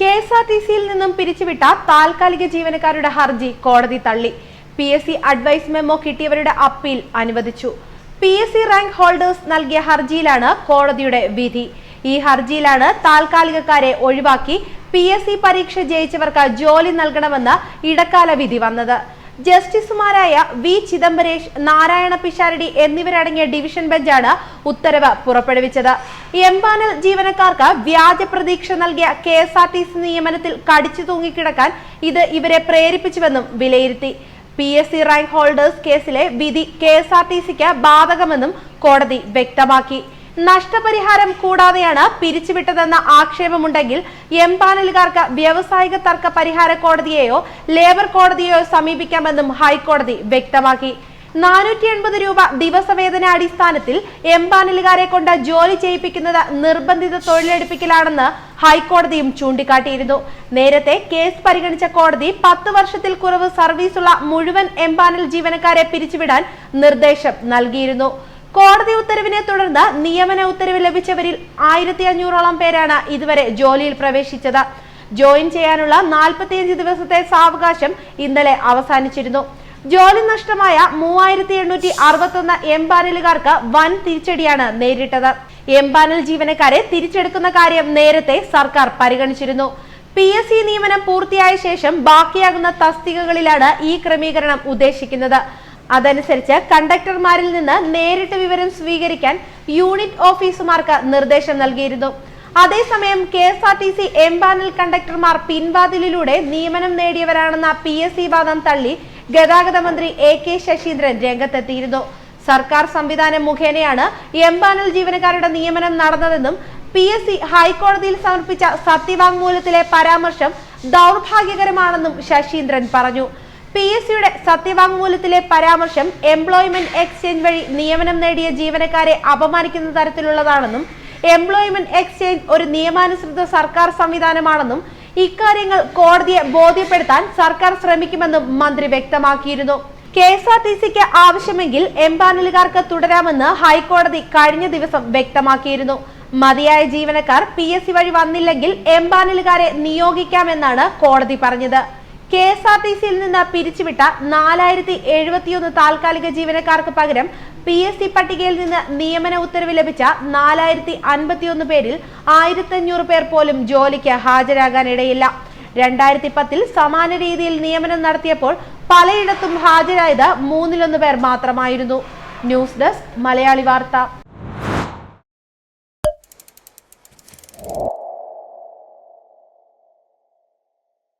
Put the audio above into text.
K S R T സിയിൽ നിന്നും പിരിച്ചുവിട്ട താൽക്കാലിക ജീവനക്കാരുടെ ഹർജി കോടതി തള്ളി. P S C advice memo കിട്ടിയവരുടെ appeal അനുവദിച്ചു. P S C rank holders നൽകിയ ഹർജിയിലാണ് കോടതിയുടെ വിധി. ഈ ഹർജിയിലാണ് താൽക്കാലികക്കാരെ ഒഴിവാക്കി പി എസ് സി പരീക്ഷ ജയിച്ചവർക്ക് ജോലി നൽകണമെന്ന് ഇടക്കാല വിധി വന്നത്. ജസ്റ്റിസുമാരായ വി ചിദംബരേഷ് നാരായണ പിഷാരടി എന്നിവരടങ്ങിയ ഡിവിഷൻ ബെഞ്ചാണ് ഉത്തരവ് പുറപ്പെടുവിച്ചത്. എംപാനൽ ജീവനക്കാർക്ക് വ്യാജ പ്രതീക്ഷ നൽകിയ K S R T C നിയമനത്തിൽ കടിച്ചു തൂങ്ങിക്കിടക്കാൻ ഇത് ഇവരെ പ്രേരിപ്പിച്ചുവെന്നും വിലയിരുത്തി. P S C rank holders കേസിലെ വിധി കെ എസ് ആർ ടി സിക്ക് ബാധകമെന്നും കോടതി വ്യക്തമാക്കി. നഷ്ടപരിഹാരം കൂടാതെയാണ് പിരിച്ചുവിട്ടതെന്ന ആക്ഷേപമുണ്ടെങ്കിൽ എംപാനലുകാർക്ക് വ്യാവസായിക തർക്ക പരിഹാര കോടതിയെയോ ലേബർ കോടതിയെയോ സമീപിക്കാമെന്നും ഹൈക്കോടതി വ്യക്തമാക്കി. നാനൂറ്റി എൺപത് രൂപ ദിവസവേതന അടിസ്ഥാനത്തിൽ എംപാനലുകാരെ കൊണ്ട് ജോലി ചെയ്യിപ്പിക്കുന്നത് നിർബന്ധിത തൊഴിലെടുപ്പിക്കലാണെന്ന് ഹൈക്കോടതിയും ചൂണ്ടിക്കാട്ടിയിരുന്നു. നേരത്തെ കേസ് പരിഗണിച്ച കോടതി പത്ത് വർഷത്തിൽ കുറവ് സർവീസുള്ള മുഴുവൻ എംപാനൽ ജീവനക്കാരെ പിരിച്ചുവിടാൻ നിർദ്ദേശം നൽകിയിരുന്നു. കോടതി ഉത്തരവിനെ തുടർന്ന് നിയമന ഉത്തരവ് ലഭിച്ചവരിൽ ആയിരത്തി അഞ്ഞൂറോളം പേരാണ് ഇതുവരെ ജോലിയിൽ പ്രവേശിച്ചത്. ജോയിൻ ചെയ്യാനുള്ള നാൽപ്പത്തിയഞ്ച് ദിവസത്തെ സാവകാശം ഇന്നലെ അവസാനിച്ചിരുന്നു. ജോലി നഷ്ടമായ മൂവായിരത്തി എണ്ണൂറ്റി അറുപത്തൊന്ന് എംപാനലുകാർക്ക് വൻ തിരിച്ചടിയാണ് നേരിട്ടത്. എംപാനൽ ജീവനക്കാരെ തിരിച്ചെടുക്കുന്ന കാര്യം നേരത്തെ സർക്കാർ പരിഗണിച്ചിരുന്നു. പി എസ് സി നിയമനം പൂർത്തിയായ ശേഷം ബാക്കിയാകുന്ന തസ്തികകളിലാണ് ഈ ക്രമീകരണം ഉദ്ദേശിക്കുന്നത്. അതനുസരിച്ച് കണ്ടക്ടർമാരിൽ നിന്ന് നേരിട്ട് വിവരം സ്വീകരിക്കാൻ യൂണിറ്റ് ഓഫീസർമാർക്ക് നിർദ്ദേശം നൽകിയിരുന്നു. അതേസമയം K S R T C empanel കണ്ടക്ടർമാർ പിൻവാതിലിലൂടെ നിയമനം നേടിയവരാണെന്ന പി എസ് സി വാദം തള്ളി ഗതാഗത മന്ത്രി എ കെ ശശീന്ദ്രൻ രംഗത്തെത്തിയിരുന്നു. സർക്കാർ സംവിധാനം മുഖേനയാണ് എംപാനൽ ജീവനക്കാരുടെ നിയമനം നടന്നതെന്നും പി എസ് സി ഹൈക്കോടതിയിൽ സമർപ്പിച്ച സത്യവാങ്മൂലത്തിലെ പരാമർശം ദൗർഭാഗ്യകരമാണെന്നും ശശീന്ദ്രൻ പറഞ്ഞു. പി എസ് സിയുടെ സത്യവാങ്മൂലത്തിലെ പരാമർശം എംപ്ലോയ്മെന്റ് എക്സ്ചേഞ്ച് വഴി നിയമനം നേടിയ ജീവനക്കാരെ അപമാനിക്കുന്ന തരത്തിലുള്ളതാണെന്നും എംപ്ലോയ്മെന്റ് എക്സ്ചേഞ്ച് ഒരു നിയമാനുസൃത സർക്കാർ സംവിധാനമാണെന്നും ഇക്കാര്യങ്ങൾ കോടതിയെ ബോധ്യപ്പെടുത്താൻ സർക്കാർ ശ്രമിക്കുമെന്നും മന്ത്രി വ്യക്തമാക്കിയിരുന്നു. കെ എസ് ആർ ടി സിക്ക് ആവശ്യമെങ്കിൽ എംപാനലുകാർക്ക് തുടരാമെന്ന് ഹൈക്കോടതി കഴിഞ്ഞ ദിവസം വ്യക്തമാക്കിയിരുന്നു. മതിയായ ജീവനക്കാർ പി എസ് സി വഴി വന്നില്ലെങ്കിൽ എംപാനലുകാരെ നിയോഗിക്കാമെന്നാണ് കോടതി പറഞ്ഞത്. കെ എസ് ആർ ടി സിയിൽ നിന്ന് പിരിച്ചുവിട്ട നാലായിരത്തി എഴുപത്തിയൊന്ന് താൽക്കാലിക ജീവനക്കാർക്ക് പകരം പി എസ് സി പട്ടികയിൽ നിന്ന് നിയമന ഉത്തരവ് ലഭിച്ച നാലായിരത്തി അൻപത്തിയൊന്ന് പേരിൽ ആയിരത്തി അഞ്ഞൂറ് പേർ പോലും ജോലിക്ക് ഹാജരാകാനിടയില്ല. രണ്ടായിരത്തി പത്തിൽ സമാന രീതിയിൽ നിയമനം നടത്തിയപ്പോൾ പലയിടത്തും ഹാജരായത് മൂന്നിലൊന്ന് പേർ മാത്രമായിരുന്നു. ന്യൂസ് ഡെസ്ക് മലയാളി വാർത്ത.